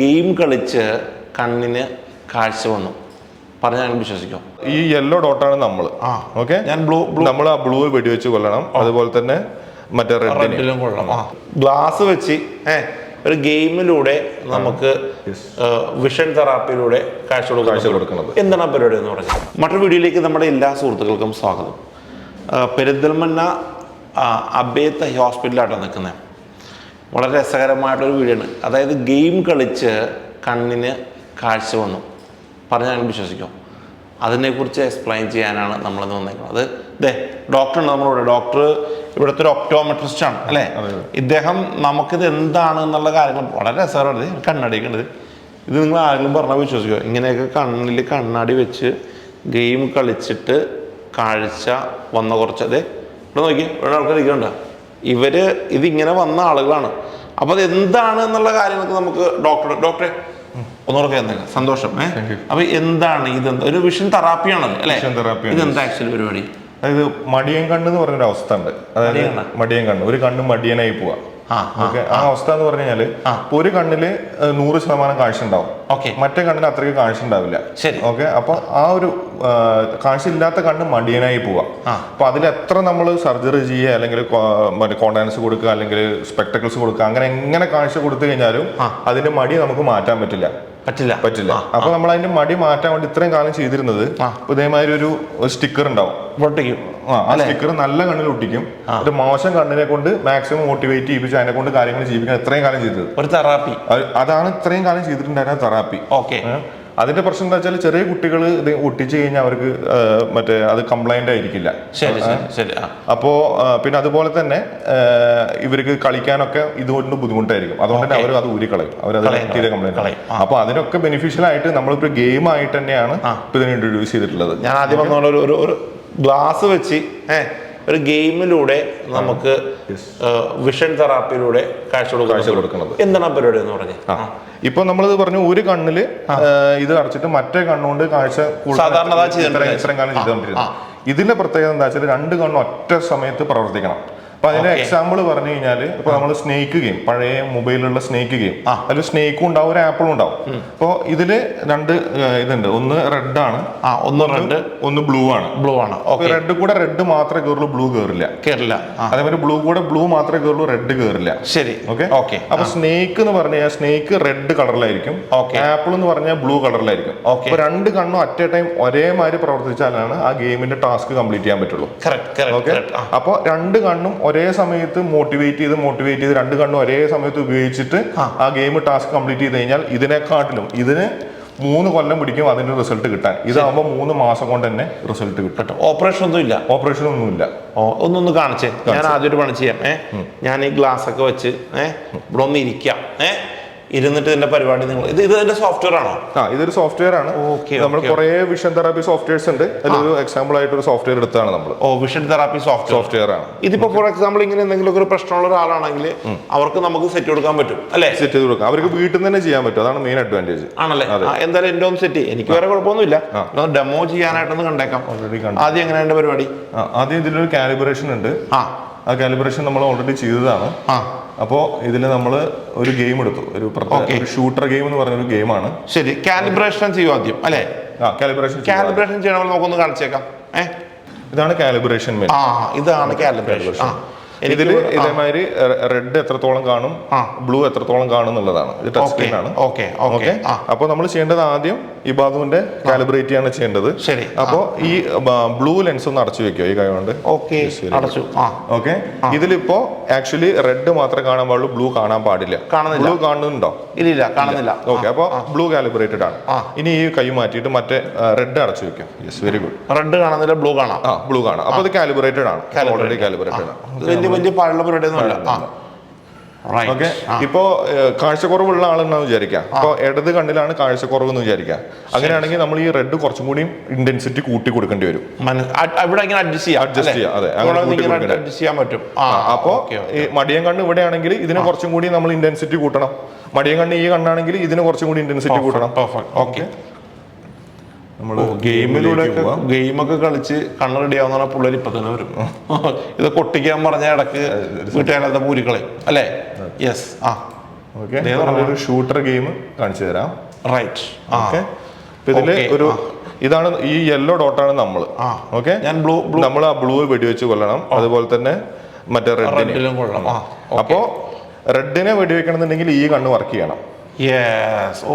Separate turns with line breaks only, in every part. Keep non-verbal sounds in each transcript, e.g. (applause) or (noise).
Game കളിച്ച് കണ്ണിന് കാഴ്ച വന്നു. പറഞ്ഞാൽ വിശ്വസിക്കും.
ഈ യെല്ലോ ഡോട്ടാണ് നമ്മൾ. ഓക്കെ
ഞാൻ ബ്ലൂ
നമ്മൾ ആ ബ്ലൂ വെടിവെച്ച് കൊല്ലണം. അതുപോലെ തന്നെ മറ്റേ
റെഡിലും കൊള്ളണം. ഗ്ലാസ് വെച്ച് ഏ ഒരു ഗെയിമിലൂടെ നമുക്ക് വിഷൻ തെറാപ്പിയിലൂടെ കാഴ്ച
കാഴ്ച
കൊടുക്കുന്നത്. എന്താണ് ആ പരിപാടി എന്ന് പറഞ്ഞത് മറ്റൊരു വീഡിയോയിലേക്ക് നമ്മുടെ എല്ലാ സുഹൃത്തുക്കൾക്കും സ്വാഗതം. പെരിന്തൽമണ്ണ അബേത്ത് ഹോസ്പിറ്റലിലായിട്ടാണ് നിൽക്കുന്നത്. വളരെ രസകരമായിട്ടൊരു വീഡിയോ ആണ് അതായത് ഗെയിം കളിച്ച് കണ്ണിന് കാഴ്ച വന്നു. പറഞ്ഞാൽ ഞാൻ വിശ്വസിക്കും. അതിനെക്കുറിച്ച് എക്സ്പ്ലെയിൻ ചെയ്യാനാണ് നമ്മളിന്ന് വന്നേക്കുന്നത്. അത് ഇതേ ഡോക്ടറുണ്ട് നമ്മളിവിടെ ഡോക്ടർ ഇവിടുത്തെ ഒരു ഒപ്റ്റോമെട്രിസ്റ്റ് ആണ് അല്ലേ. ഇദ്ദേഹം നമുക്കിത് എന്താണ് എന്നുള്ള കാര്യങ്ങൾ വളരെ രസകരമാണ്. കണ്ണടിക്കേണ്ടത് ഇത്. നിങ്ങൾ ആരെങ്കിലും പറഞ്ഞാൽ വിശ്വസിക്കുമോ ഇങ്ങനെയൊക്കെ കണ്ണിൽ കണ്ണാടി വെച്ച് ഗെയിം കളിച്ചിട്ട് കാഴ്ച വന്ന കുറച്ച് അതെ ഇവിടെ നോക്കി. ഇവിടെ ആൾക്കാർ ഇരിക്കണ്ട ഇവർ ഇതിങ്ങനെ വന്ന ആളുകളാണ്. അപ്പോൾ അത് എന്താണ് എന്നുള്ള കാര്യങ്ങൾക്ക് നമുക്ക് ഡോക്ടർ ഡോക്ടറെ ഒന്നുകൂടെ സന്തോഷം ഏഹ് അപ്പൊ എന്താണ് ഇതെന്താ ഒരു വിഷൻ തെറാപ്പിയാണ് അല്ലേ. ഇതെന്താ ആക്ച്വലി പരിപാടി?
അതായത് മടിയൻ കണ്ണ് എന്ന് പറഞ്ഞൊരു അവസ്ഥ ഉണ്ട്. അതായത്
മടിയൻ കണ്ണ്?
ഒരു കണ്ണ് മടിയനായി പോവാ. ഓക്കെ ആ അവസ്ഥ എന്ന് പറഞ്ഞു കഴിഞ്ഞാൽ. ഒരു കണ്ണിൽ നൂറ് ശതമാനം കാഴ്ച ഉണ്ടാവും
ഓക്കെ
മറ്റേ കണ്ണിന് അത്രയ്ക്ക് കാഴ്ച ഉണ്ടാവില്ല
ശരി.
ഓക്കെ അപ്പൊ ആ ഒരു കാഴ്ച ഇല്ലാത്ത കണ്ണ് മടിയനായി പോവാ. അപ്പൊ അതിൽ എത്ര നമ്മൾ സർജറി ചെയ്യുക അല്ലെങ്കിൽ മറ്റേ കോണ്ടാൻസ് കൊടുക്കുക അല്ലെങ്കിൽ സ്പെക്ടക്കിൾസ് കൊടുക്കുക അങ്ങനെ എങ്ങനെ കാഴ്ച കൊടുത്തു കഴിഞ്ഞാലും. അതിന്റെ മടി നമുക്ക് മാറ്റാൻ പറ്റില്ല
പറ്റില്ല.
പറ്റില്ല. അപ്പൊ നമ്മൾ അതിന്റെ മടി മാറ്റാൻ വേണ്ടി ഇത്രയും കാലം ചെയ്തിരുന്നത് ഇതേമാതിരി ഒരു സ്റ്റിക്കർ ഉണ്ടാവും.
ഒട്ടിക്കും
ആ ആ സ്റ്റിക്കർ നല്ല കണ്ണിൽ ഒട്ടിക്കും. ഒരു മോശം കണ്ണിനെ കൊണ്ട് മാക്സിമം മോട്ടിവേറ്റ് ചെയ്യിപ്പിച്ച് അതിനെ കൊണ്ട് കാര്യങ്ങൾ ചെയ്യിപ്പിക്കാൻ ഇത്രയും കാലം ചെയ്തത്.
ഒരു തെറാപ്പി.
അതാണ് ഇത്രയും കാലം ചെയ്തിട്ടുണ്ടായിരുന്ന തെറാപ്പി.
ഓക്കെ.
അതിന്റെ പ്രശ്നം എന്താ വെച്ചാൽ ചെറിയ കുട്ടികൾ ഇത് ഒട്ടിച്ചു കഴിഞ്ഞാൽ അവർക്ക് മറ്റേ അത് കംപ്ലൈന്റ് ആയിരിക്കില്ല.
ശരി ശരി
അപ്പോ പിന്നെ അതുപോലെ തന്നെ ഇവർക്ക് കളിക്കാനൊക്കെ ഇതുകൊണ്ട് ബുദ്ധിമുട്ടായിരിക്കും. അതുകൊണ്ട് തന്നെ അവർ അത് ഊരിക്കളയും അവർ
അത്
തീരെ കംപ്ലൈന്റ്. അപ്പൊ അതിനൊക്കെ ബെനിഫിഷ്യൽ ആയിട്ട് നമ്മളിപ്പോ ഗെയിം ആയിട്ട് തന്നെയാണ് ഇപ്പൊ ഇതിനെ ഇൻട്രൊഡ്യൂസ് ചെയ്തിട്ടുള്ളത്.
ഞാൻ ആദ്യം പറഞ്ഞ ഒരു ഗ്ലാസ് വെച്ച് ഏ ഒരു ഗെയിമിലൂടെ നമുക്ക് വിഷൻ തെറാപ്പിയിലൂടെ കാഴ്ച
കാഴ്ച
കൊടുക്കുന്നത് എന്താണ് ആ പരിപാടി എന്ന് പറഞ്ഞത്
ഇപ്പൊ നമ്മൾ ഇത് പറഞ്ഞു ഒരു കണ്ണിൽ ഇത് അടച്ചിട്ട് മറ്റേ കണ്ണുകൊണ്ട് കാഴ്ച
സാധാരണ
ഇത്രയും-. കാലം ചെയ്തുകൊണ്ടിരുന്നത്. ഇതിന്റെ പ്രത്യേകത എന്താ വെച്ചാൽ രണ്ട് കണ്ണും ഒറ്റ സമയത്ത് പ്രവർത്തിക്കണം. അപ്പൊ അതിന്റെ എക്സാമ്പിൾ പറഞ്ഞു കഴിഞ്ഞാൽ ഇപ്പൊ നമ്മൾ സ്നേക്ക് ഗെയിം പഴയ മൊബൈലിലുള്ള സ്നേക്ക് ഗെയിം. അതിൽ സ്നേക്കും ഉണ്ടാവും ഒരു ആപ്പിളും ഉണ്ടാവും. അപ്പോൾ ഇതിൽ രണ്ട് ഇതുണ്ട്. ഒന്ന് റെഡ് ആണ്
ഒന്ന് റെഡ്
ഒന്ന് ബ്ലൂ ആണ്.
ബ്ലൂ ആണ്.
റെഡ് കൂടെ റെഡ് മാത്രമേ കയറുള്ളൂ ബ്ലൂ കയറില്ല
കേറില്ല.
അതേപോലെ ബ്ലൂ കൂടെ ബ്ലൂ മാത്രമേ കയറുള്ളൂ റെഡ് കയറില്ല
ശരി.
ഓക്കെ
ഓക്കെ
അപ്പൊ സ്നേക്ക് എന്ന് പറഞ്ഞാൽ കഴിഞ്ഞാൽ സ്നേക്ക് റെഡ് കളറിലായിരിക്കും. ആപ്പിൾ എന്ന് പറഞ്ഞാൽ ബ്ലൂ കളറിലായിരിക്കും. അപ്പൊ രണ്ട് കണ്ണും അറ്റ് എ ടൈം ഒരേമാതിരി പ്രവർത്തിച്ചാലാണ് ആ ഗെയിമിന്റെ ടാസ്ക് കംപ്ലീറ്റ് ചെയ്യാൻ പറ്റുള്ളൂ. ഓക്കെ അപ്പൊ രണ്ട് കണ്ണും ഒരേ സമയത്ത് മോട്ടിവേറ്റ് ചെയ്ത് മോട്ടിവേറ്റ് ചെയ്ത് രണ്ട് കണ്ണും ഒരേ സമയത്ത് ഉപയോഗിച്ചിട്ട് ആ. ഗെയിം ടാസ്ക് കംപ്ലീറ്റ് ചെയ്ത് കഴിഞ്ഞാൽ ഇതിനെക്കാട്ടിലും ഇതിന് മൂന്ന് കൊല്ലം പിടിക്കും അതിന്റെ റിസൾട്ട് കിട്ടാൻ. ഇതാകുമ്പോൾ മൂന്ന് മാസം കൊണ്ട് തന്നെ റിസൾട്ട് കിട്ടും
ഓപ്പറേഷൻ ഒന്നും ഇല്ല.
ഓപ്പറേഷൻ ഒന്നുമില്ല.
ഓ ഒന്നൊന്ന് കാണിച്ചേ. ഞാൻ ആദ്യം ഒരു പണി ചെയ്യാം. ഏഹ് ഞാൻ ഈ ഗ്ലാസ് ഒക്കെ വെച്ച് ഏഹ് ഇവിടെ ഒന്ന് ഇരിക്കാം. ഏ? ഇരുന്നിട്ട് ഇതിന്റെ പരിപാടി നിങ്ങൾ ഇത് ഇത് ഇതിന്റെ സോഫ്റ്റ്വെയർ ആണോ?
ആ ഇതൊരു സോഫ്റ്റ്വെയർ ആണ്. നമ്മൾ. കുറെ വിഷൻ തെറാപ്പി സോഫ്റ്റ്വെയർസ് ഉണ്ട്. അതിലൊരു എക്സാമ്പിൾ ആയിട്ട് ഒരു സോഫ്റ്റ്വെയർ എടുത്താണ് നമ്മൾ
ഓ വിഷൻ തെറാപ്പി സോഫ്റ്റ്വെയർ
സോഫ്റ്റ്വെയർ ആണ്.
ഇതിപ്പോ ഫോർ എക്സാമ്പിൾ ഇങ്ങനെ എന്തെങ്കിലും ഒരു പ്രശ്നമുള്ള ഒരാളാണെങ്കിൽ അവർക്ക് നമുക്ക് സെറ്റ് കൊടുക്കാൻ പറ്റും അല്ലേ?
സെറ്റ് ചെയ്ത് കൊടുക്കാം. അവർക്ക് വീട്ടിൽ നിന്ന് തന്നെ ചെയ്യാൻ പറ്റും. അതാണ് മെയിൻ അഡ്വാന്റേജ്
ആണല്ലേ? എന്തായാലും എന്റെ ഒന്ന് സെറ്റ് എനിക്ക് വേറെ കുഴപ്പമൊന്നുമില്ല. ഡെമോ ചെയ്യാനായിട്ടൊന്ന് കണ്ടേക്കാം. ആദ്യം എങ്ങനെയാണ് പരിപാടി?
ആദ്യം ഇതിലൊരു കാലിബ്രേഷൻ ഉണ്ട്.
ആ.
ആ കാലിബ്രേഷൻ നമ്മൾ ഓൾറെഡി ചെയ്തതാണ്.
അപ്പോ
അപ്പോൾ ഇതിൽ നമ്മൾ ഒരു ഗെയിം എടുത്തു. ഒരു പ്രത്യേക ഷൂട്ടർ ഗെയിം എന്ന് പറഞ്ഞ ഒരു ഗെയിമാണ്
ശരി. കാലിബ്രേഷൻ ചെയ്യും ആദ്യം അല്ലേ?
ആ കാലിബ്രേഷൻ
കാലിബ്രേഷൻ ചെയ്യണമെങ്കിൽ നമുക്കൊന്ന് കാണിച്ചേക്കാം.
ഇതാണ് കാലിബ്രേഷൻ
ആ ഇതാണ് കാലിബ്രേഷൻ
ഇതിൽ ഇതേമാതിരി റെഡ് എത്രത്തോളം കാണും. ബ്ലൂ എത്രത്തോളം കാണും എന്നുള്ളതാണ്. ഇത് ടച്ച് സ്ക്രീൻ ആണ്.
ഓക്കെ ഓക്കെ
അപ്പോൾ നമ്മൾ ചെയ്യേണ്ടത് ആദ്യം ഈ ബാധുവിന്റെ കാലിബ്രേറ്റ് ആണ് ചെയ്യേണ്ടത്.
ശരി.
അപ്പോൾ ഈ ബ്ലൂ ലെൻസ് ഒന്ന് അടച്ചു വെക്കുക ഈ കൈ കൊണ്ട്?
ഓക്കെ അടച്ചു.
ഓക്കെ ഇതിലിപ്പോ ആക്ച്വലി റെഡ് മാത്രമേ കാണാൻ പാടുള്ളൂ ബ്ലൂ കാണാൻ പാടില്ല.
കാണുന്നില്ല.
ബ്ലൂ കാണുന്നുണ്ടോ?
ഇല്ല കാണുന്നില്ല.
ഓക്കെ അപ്പോൾ ബ്ലൂ കാലിബ്രേറ്റഡ് ആണ്. ഇനി ഈ കൈ മാറ്റിയിട്ട് മറ്റേ റെഡ് അടച്ചു വെക്കും. യെസ് വെരി ഗുഡ്
റെഡ് കാണുന്നില്ല ബ്ലൂ കാണാം.
ആ ബ്ലൂ കാണാം. അപ്പോൾ ഇത് കാലിബ്രേറ്റഡ് ആണ്. ഓൾറെഡി കാലിബ്രേറ്റഡ് ആണ്.
വലിയ പാടുള്ള പരിപാടിയൊന്നും അല്ല. ആ.
ഓക്കെ ഇപ്പോ കാഴ്ചക്കുറവുള്ള ആളെന്നാണ് വിചാരിക്കാം. അപ്പോൾ ഇടത് കണ്ണിലാണ് കാഴ്ചക്കുറവ് എന്ന് വിചാരിക്കാം അങ്ങനെയാണെങ്കിൽ നമ്മൾ ഈ റെഡ് കുറച്ചും കൂടി ഇന്റൻസിറ്റി കൂട്ടി കൊടുക്കേണ്ടി വരും.
ഇവിടെ ഇങ്ങനെ അഡ്ജസ്റ്റ് ചെയ്യാം അഡ്ജസ്റ്റ്?
ചെയ്യാം, അതെ.
ഇവിടെ
അങ്ങനെ?
അഡ്ജസ്റ്റ് ചെയ്യാൻ പറ്റും.
അപ്പോൾ മടിയൻ കണ്ണ് ഇവിടെയാണെങ്കിൽ ഇതിന് കുറച്ചും കൂടി നമ്മൾ ഇന്റൻസിറ്റി കൂട്ടണം. മടിയം കണ്ണ് ഈ കണ്ണാണെങ്കിൽ ഇതിന് കുറച്ചും കൂടി ഇന്റൻസിറ്റി കൂട്ടണം.
ഓക്കെ
നമ്മൾ
ഗെയിമിലൂടെ ഗെയിമൊക്കെ കളിച്ച് കണ്ണ് റെഡി ആവുന്ന പിള്ളേർ ഇപ്പൊ തന്നെ വരും. (laughs) ഇത് കൊട്ടിക്കാൻ പറഞ്ഞ ഇടയ്ക്ക് വീട്ടുകാരത്തെ പൂരിക്കളെ അല്ലേ? യെസ് ആ.
ഓക്കെ ഒരു ഷൂട്ടർ ഗെയിം കാണിച്ചു തരാം.
റൈറ്റ്
ഓക്കെ
ഇതിൽ
ഒരു ഇതാണ് ഈ യെല്ലോ ഡോട്ടാണ് നമ്മൾ. ഓക്കെ
ഞാൻ ബ്ലൂ ബ്ലൂ
നമ്മൾ ആ ബ്ലൂ വെടിവെച്ച് കൊല്ലണം. അതുപോലെ തന്നെ മറ്റേ
റെഡിലും കൊള്ളണം.
അപ്പോ റെഡിനെ വെടിവെക്കണമെന്നുണ്ടെങ്കിൽ ഈ കണ്ണ് വർക്ക് ചെയ്യണം.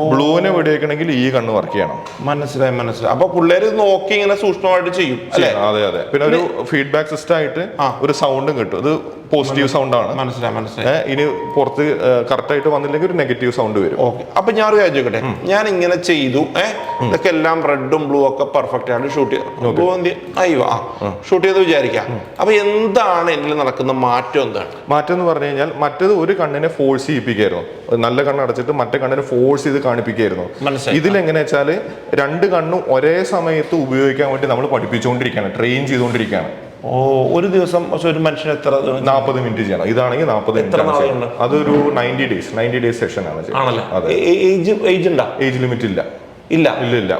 ബ്ലൂവിനെ വെടിവെക്കണമെങ്കിൽ ഈ കണ്ണ് വർക്ക് ചെയ്യണം.
മനസ്സിലായി മനസ്സിലായി. അപ്പൊ പിള്ളേര് നോക്കി ഇങ്ങനെ സൂക്ഷ്മമായിട്ട് ചെയ്യും
അതെ അതെ. പിന്നെ ഒരു ഫീഡ്ബാക്ക് സിസ്റ്റം ആയിട്ട്
ആ.
ഒരു സൗണ്ടും കിട്ടും. ഇത് പോസിറ്റീവ് സൗണ്ട് ആണ്.
മനസ്സിലായി മനസ്സിലായി.
ഇനി പുറത്ത് കറക്റ്റ് ആയിട്ട് വന്നില്ലെങ്കിൽ ഒരു നെഗറ്റീവ് സൗണ്ട് വരും.
ഓക്കെ. അപ്പൊ ഞാൻ ഒരു കാര്യം ചോദിക്കട്ടെ? ഞാൻ ഇങ്ങനെ ചെയ്തു ഏഹ് ഇതൊക്കെ എല്ലാം റെഡും ബ്ലൂ ഒക്കെ പെർഫെക്റ്റ് ആണ് ഷൂട്ട് ചെയ്ത്. അയ്യോ ആ ഷൂട്ട് ചെയ്ത് വിചാരിക്കാം അപ്പൊ എന്താണ് എന്നിൽ നടക്കുന്ന മാറ്റം എന്താണ്?
മാറ്റം എന്ന് പറഞ്ഞു കഴിഞ്ഞാൽ മറ്റേത് ഒരു കണ്ണിനെ ഫോഴ്സ് ചെയ്യിപ്പിക്കായിരുന്നു. നല്ല കണ്ണ് അടച്ചിട്ട് മറ്റേ കണ്ണിനെ ഫോഴ്സ് ചെയ്ത് കാണിപ്പിക്കായിരുന്നു. ഇതിലെങ്ങനെ വെച്ചാൽ രണ്ട് കണ്ണും ഒരേ സമയത്ത് ഉപയോഗിക്കാൻ വേണ്ടി നമ്മൾ പഠിപ്പിച്ചുകൊണ്ടിരിക്കുകയാണ് ട്രെയിൻ ചെയ്തുകൊണ്ടിരിക്കുകയാണ്.
ഒരു ദിവസം പക്ഷെ ഒരു മനുഷ്യൻ എത്ര
നാൽപ്പത് മിനിറ്റ് ചെയ്യണം. ഇതാണെങ്കിൽ നാൽപ്പത് മിനിറ്റ്? അതൊരു ninety days ninety days session ആണ്
ഏജ് ഏജ് ഉണ്ടോ?
ഏജ് ലിമിറ്റ് ഇല്ല.
ഇല്ല?
ഇല്ല ഇല്ല.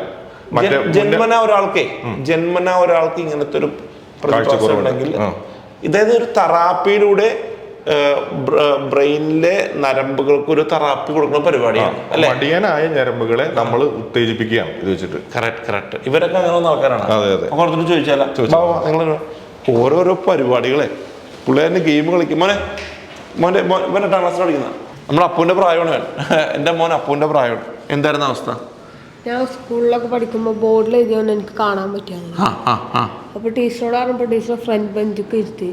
ജന്മന ഒരാൾക്ക് ജന്മന ഒരാൾക്ക് ഇങ്ങനത്തെ ഒരു ഉണ്ടെങ്കിൽ. ഇതായത് ഒരു തെറാപ്പിയിലൂടെ ബ്രെയിനിലെ നരമ്പുകൾക്ക് ഒരു തെറാപ്പി കൊടുക്കുന്ന പരിപാടിയാണ് അല്ലെ?
മടിയനായ ഞരമ്പുകളെ നമ്മൾ ഉത്തേജിപ്പിക്കുകയാണ് ഇത് വെച്ചിട്ട്.
കറക്റ്റ് കറക്റ്റ് ഇവരൊക്കെ അങ്ങനെ ആൾക്കാരാണ്.
അതെ, അതെ.
ചോദിച്ചാലോ? നിങ്ങൾ ഓരോരോ പരിപാടികളെ. പിള്ളേരെ ഗെയിം കളിക്കും. മോനെ മോന്റെ (laughs) മോൻ ഇവൻ എട്ടാം ക്ലാസ്സിൽ കളിക്കുന്ന നമ്മുടെ അപ്പൂന്റെ പ്രായമാണ് വേണം എന്റെ മോൻ അപ്പൂന്റെ പ്രായമാണ്. എന്തായിരുന്നു അവസ്ഥ?
ഞാൻ സ്കൂളിലൊക്കെ പഠിക്കുമ്പോൾ ബോർഡിൽ എഴുതിയോണ്ട് എനിക്ക് കാണാൻ പറ്റിയാണ് അപ്പോൾ ടീച്ചറോട് പറഞ്ഞപ്പോൾ ടീച്ചർ ഫ്രണ്ട് ബെഞ്ചൊക്കെ ഇരുത്തി.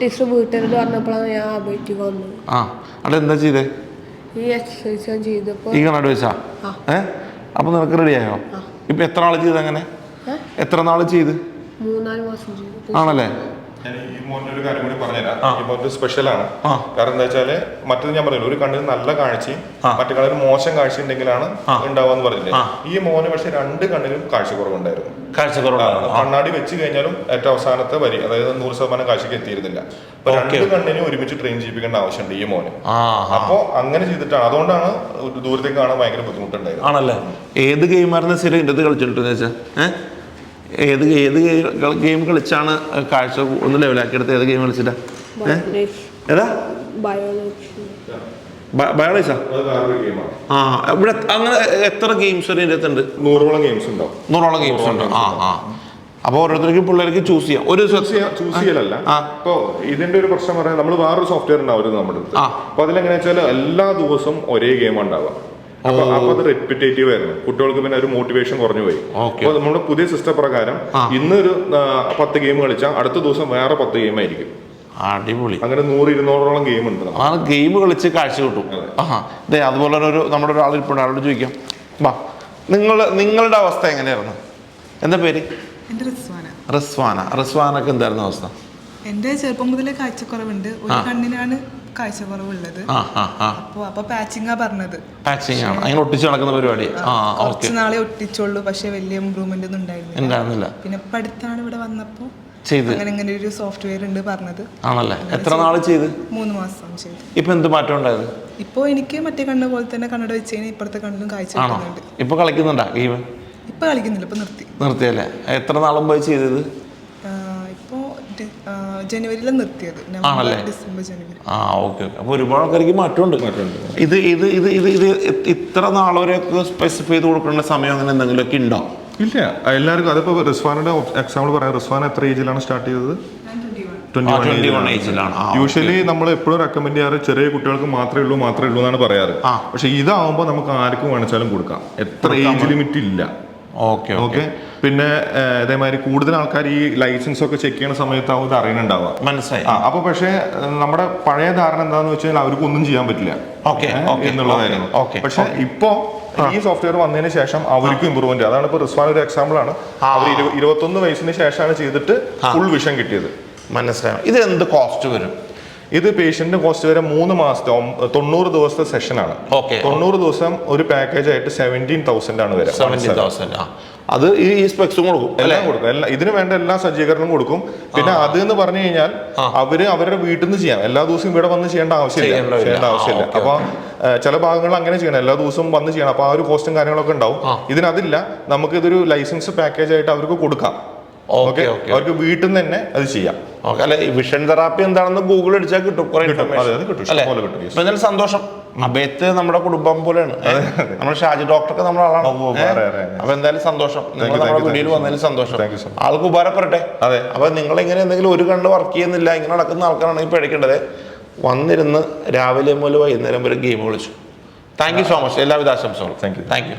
ടീച്ചർ വീട്ടുകാരോട് പറഞ്ഞപ്പോഴാണ് ഞാൻ അപേക്ഷ വന്നു
ആ. അവിടെ എന്താ ചെയ്തേ?
ഈ എക്സസൈസ് ഞാൻ ചെയ്തപ്പോൾ
ഈ കണ്ണാടി വെച്ചാ?
ആ.
ഏ? അപ്പൊ നിനക്ക് റെഡിയായോ ഇപ്പൊ എത്ര നാൾ ചെയ്ത് അങ്ങനെ? എത്ര നാൾ ചെയ്ത്?
മൂന്നാൽ മാസം ചെയ്തു.
ആണല്ലേ?
ഞാൻ ഈ മോന്റെ ഒരു കാര്യം കൂടി പറഞ്ഞുതരാം. ഈ മോന്റെ
സ്പെഷ്യലാണ്
കാരണം എന്താ വെച്ചാൽ മറ്റത് ഞാൻ പറഞ്ഞില്ല ഒരു കണ്ണിന് നല്ല കാഴ്ചയും. മറ്റു കണ്ണിന് മോശം കാഴ്ച ഉണ്ടെങ്കിലാണ്. ഉണ്ടാവാന്ന് പറഞ്ഞില്ലേ. ഈ മോന് പക്ഷെ രണ്ട് കണ്ണിലും കാഴ്ചക്കുറവുണ്ടായിരുന്നു.
കാഴ്ച കുറവുണ്ടായിരുന്നു
കണ്ണാടി വെച്ച് കഴിഞ്ഞാലും ഏറ്റവും അവസാനത്തെ വരി അതായത് നൂറ് ശതമാനം കാഴ്ചക്ക് എത്തിയിരുന്നില്ല. അപ്പൊ രണ്ട്. കണ്ണിനും ഒരുമിച്ച് ട്രെയിൻ ചെയ്യിപ്പിക്കേണ്ട ആവശ്യമുണ്ട് ഈ മോന്. അപ്പോ അങ്ങനെ ചെയ്തിട്ടാണ്. അതുകൊണ്ടാണ് ഒരു ദൂരത്തേക്ക് കാണാൻ ഭയങ്കര ബുദ്ധിമുട്ടുണ്ടായത്.
ആണല്ലേ? ഏത് ഗെയിമായിരുന്നു സ്ഥിരം അത് കളിച്ചിട്ടുണ്ടെന്ന് വെച്ചാൽ ഏത് ഏത് ഗെയിം കളിച്ചാണ് കാഴ്ച ഒന്ന് ലെവലാക്കി എടുത്ത് ഏത് ഗെയിം കളിച്ചിട്ടാ? ഏതാ?
ബയോളജി
ബയോളജിസാ? ആ ഇവിടെ അങ്ങനെ എത്ര ഗെയിംസ് വരെ ഇതിന്റെ അകത്തുണ്ട്?
നൂറോളം ഗെയിംസ് ഉണ്ടാവും
നൂറോളം ഗെയിംസ് ഉണ്ട്. ആ ആ. അപ്പോൾ ഓരോരുത്തർക്കും പിള്ളേർക്ക് ചൂസ് ചെയ്യാം. ഒരു
ചൂസ് ചെയ്യലല്ല. അപ്പോൾ ഇതിന്റെ ഒരു പ്രശ്നം പറയാം നമ്മൾ വേറൊരു സോഫ്റ്റ്വെയർ ഉണ്ടാവും നമ്മുടെ. അപ്പൊ അതിലെങ്ങനെ വെച്ചാൽ എല്ലാ ദിവസവും ഒരേ ഗെയിം ഉണ്ടാവുക. അപ്പൊ അപ്പൊ അത് റെപ്പിറ്റേറ്റീവ് ആയിരുന്നു. കുട്ടികൾക്ക് പിന്നെ ഒരു മോട്ടിവേഷൻ കുറഞ്ഞു പോയി. അപ്പൊ നമ്മുടെ പുതിയ സിസ്റ്റം പ്രകാരം
ഇന്നൊരു
ഇന്ന് ഒരു പത്ത് ഗെയിം കളിച്ചാൽ അടുത്ത ദിവസം വേറെ പത്ത് ഗെയിം ആയിരിക്കും.
അടിപൊളി.
അങ്ങനെ നൂറ് ഇരുന്നൂറോളം ഗെയിം ഉണ്ട്
ആ ഗെയിം കളിച്ച് കാഴ്ച കിട്ടും.
അതെ.
ആ അതെ അതുപോലെ തന്നെ ഒരു നമ്മുടെ ഒരാൾ ഇരിപ്പുണ്ട്. ആളോട് ചോദിക്കാം. വാ നിങ്ങൾ നിങ്ങളുടെ അവസ്ഥ എങ്ങനെയായിരുന്നു? എന്താ പേര്?
എന്റെ റിസ്വാന.
റിസ്വാനൊക്കെ എന്തായിരുന്നു അവസ്ഥ?
എന്റെ ചെറുപ്പം മുതലേ കാഴ്ചക്കുറവുണ്ട്. ഒരു കണ്ണിനാണ് കാഴ്ചക്കുറവുള്ളത്. അപ്പോൾ അപ്പോൾ പാച്ചിങ്ങാ പറഞ്ഞത്.
പാച്ചിങ് ആണ്. അങ്ങനെ ഒട്ടിച്ച് നടക്കുന്ന പരിപാടി.
കുറച്ച് നാളെ ഒട്ടിച്ചുള്ളൂ പക്ഷെ വലിയ ഇമ്പ്രൂവ്മെന്റ് ഒന്നും ഉണ്ടായിരുന്നില്ല. പിന്നെ ഇപ്പം അടുത്താണ് ഇവിടെ വന്നപ്പോ
ചെയ്ത്.
അങ്ങനെ ഇങ്ങനെ ഒരു സോഫ്റ്റ്വെയർ ഉണ്ട് പറഞ്ഞത്.
ആണല്ലേ? എത്ര നാൾ ചെയ്ത്?
മൂന്ന് മാസം ചെയ്തു.
ഇപ്പൊ എന്ത് മാറ്റം ഉണ്ടായത്?
ഇപ്പോൾ എനിക്ക് മറ്റേ കണ്ണ് പോലെ തന്നെ കണ്ണട വെച്ച് കഴിഞ്ഞാൽ ഇപ്പുറത്തെ കണ്ണിലും കാഴ്ച
ഇപ്പൊ കളിക്കുന്നുണ്ടാ ഗെയിം?
ഇപ്പോൾ കളിക്കുന്നില്ല ഇപ്പൊ നിർത്തി.
നിർത്തിയല്ലേ? എത്ര നാളും പോയി ചെയ്തത്?
ജനുവരിയിലാണ് നിർത്തിയത്.
ആണല്ലേ?
നവംബർ ഡിസംബർ ജനുവരി.
ആ ഓക്കെ ഓക്കെ. അപ്പോൾ ഒരുപാട് ആൾക്കാർക്ക് മാറ്റമുണ്ട് ഇത് ഇത് ഇത് ഇത് ഇത് ഇത്ര നാളവരെയൊക്കെ സ്പെസിഫൈ ചെയ്ത് കൊടുക്കേണ്ട സമയം അങ്ങനെ എന്തെങ്കിലുമൊക്കെ ഉണ്ടോ?
ഇല്ല. എല്ലാവർക്കും അതിപ്പോ റിസ്വാനുടെ എക്സാമ്പിൾ പറയാം. റിസ്വാൻ എത്ര ഏജിലാണ് സ്റ്റാർട്ട് ചെയ്തത്?
ട്വന്റി വൺ ഏജിലാണ്
യൂഷ്വലി നമ്മൾ എപ്പോഴും റെക്കമെൻഡ് ചെയ്യാറ് ചെറിയ കുട്ടികൾക്ക് മാത്രമേ ഉള്ളൂ മാത്രമേ ഉള്ളൂ എന്നാണ് പറയാറ്. പക്ഷെ ഇതാവുമ്പോൾ നമുക്ക് ആർക്കും വേണിച്ചാലും കൊടുക്കാം. എത്ര ഏജ് ലിമിറ്റ് ഇല്ല.
Okay okay.
പിന്നെ ഇതേമാതിരി കൂടുതൽ ആൾക്കാർ ഈ ലൈസൻസ് ഒക്കെ ചെക്ക് ചെയ്യുന്ന സമയത്താവും ഇത് അറിയണുണ്ടാവുക
മനസ്സിലായി.
അപ്പൊ പക്ഷേ നമ്മുടെ പഴയ ധാരണ എന്താന്ന് വെച്ചാൽ അവർക്ക് ഒന്നും ചെയ്യാൻ പറ്റില്ല.
ഓക്കെ
എന്നുള്ളതായിരുന്നു പക്ഷെ ഇപ്പോ ഈ സോഫ്റ്റ്വെയർ വന്നതിന് ശേഷം അവർക്കും ഇമ്പ്രൂവ്മെന്റ് അതാണ് ഇപ്പൊ റിസ്വാൻ ഒരു എക്സാമ്പിൾ ആണ്. അവർ ഇരു- ഇരുപത്തൊന്ന് വയസ്സിന് ശേഷമാണ് ചെയ്തിട്ട് ഫുൾ വിഷം കിട്ടിയത്.
മനസ്സിലായി. ഇത് എന്ത് കോസ്റ്റ് വരും?
ഇത് പേഷ്യന്റിന് കോസ്റ്റ് വരെ മൂന്ന് മാസത്തെ തൊണ്ണൂറ് ദിവസത്തെ സെഷനാണ്. തൊണ്ണൂറ് ദിവസം ഒരു പാക്കേജ് ആയിട്ട് സെവന്റീൻ തൗസൻഡ് ആണ്
ആ. അത് ഈ സ്പെക്സും കൊടുക്കും.
എല്ലാം കൊടുക്കും. എല്ലാം ഇതിന് വേണ്ട എല്ലാ സജ്ജീകരണവും കൊടുക്കും. പിന്നെ അത് എന്ന് പറഞ്ഞു കഴിഞ്ഞാൽ അവർ അവരുടെ വീട്ടിൽ നിന്ന് ചെയ്യാം. എല്ലാ ദിവസവും ഇവിടെ വന്ന് ചെയ്യേണ്ട ആവശ്യമില്ല. ചെയ്യേണ്ട ആവശ്യമില്ല. അപ്പൊ ചില ഭാഗങ്ങൾ അങ്ങനെ ചെയ്യണം. എല്ലാ ദിവസവും വന്ന് ചെയ്യണം. അപ്പൊ ആ ഒരു കോസ്റ്റും കാര്യങ്ങളൊക്കെ ഉണ്ടാവും. ഇതിനതില്ല. നമുക്ക് ഇതൊരു ലൈസൻസ് പാക്കേജ് ആയിട്ട് അവർക്ക് കൊടുക്കാം.
ഓക്കെ
അവർക്ക് വീട്ടിൽ നിന്ന് തന്നെ അത് ചെയ്യാം.
ഓക്കെ അല്ലെ വിഷൻ തെറാപ്പി എന്താണെന്ന് ഗൂഗിൾ അടിച്ചാൽ കിട്ടും. കുറെ എന്തായാലും സന്തോഷം. അഭയത്ത് നമ്മുടെ കുടുംബം പോലെയാണ്. നമ്മുടെ ഷാജി ഡോക്ടറൊക്കെ നമ്മുടെ ആളാണ്. അപ്പൊ എന്തായാലും സന്തോഷം. നിങ്ങൾ നമ്മുടെ വീഡിയോയിൽ വന്നതിൽ സന്തോഷം. ആൾക്ക് ഉപകാരപ്പെടട്ടെ.
അതെ.
അപ്പൊ നിങ്ങൾ ഇങ്ങനെ എന്തെങ്കിലും ഒരു കണ്ണ് വർക്ക് ചെയ്യുന്നില്ല ഇങ്ങനെ നടക്കുന്ന ആൾക്കാരാണെങ്കിൽ പേടിക്കേണ്ടത്. വന്നിരുന്ന് രാവിലെ മുതൽ വൈകുന്നേരം വരെ ഗെയിം കളിച്ചു. താങ്ക് യു സോ മച്ച് എല്ലാവിധ ആശംസകളും. Thank you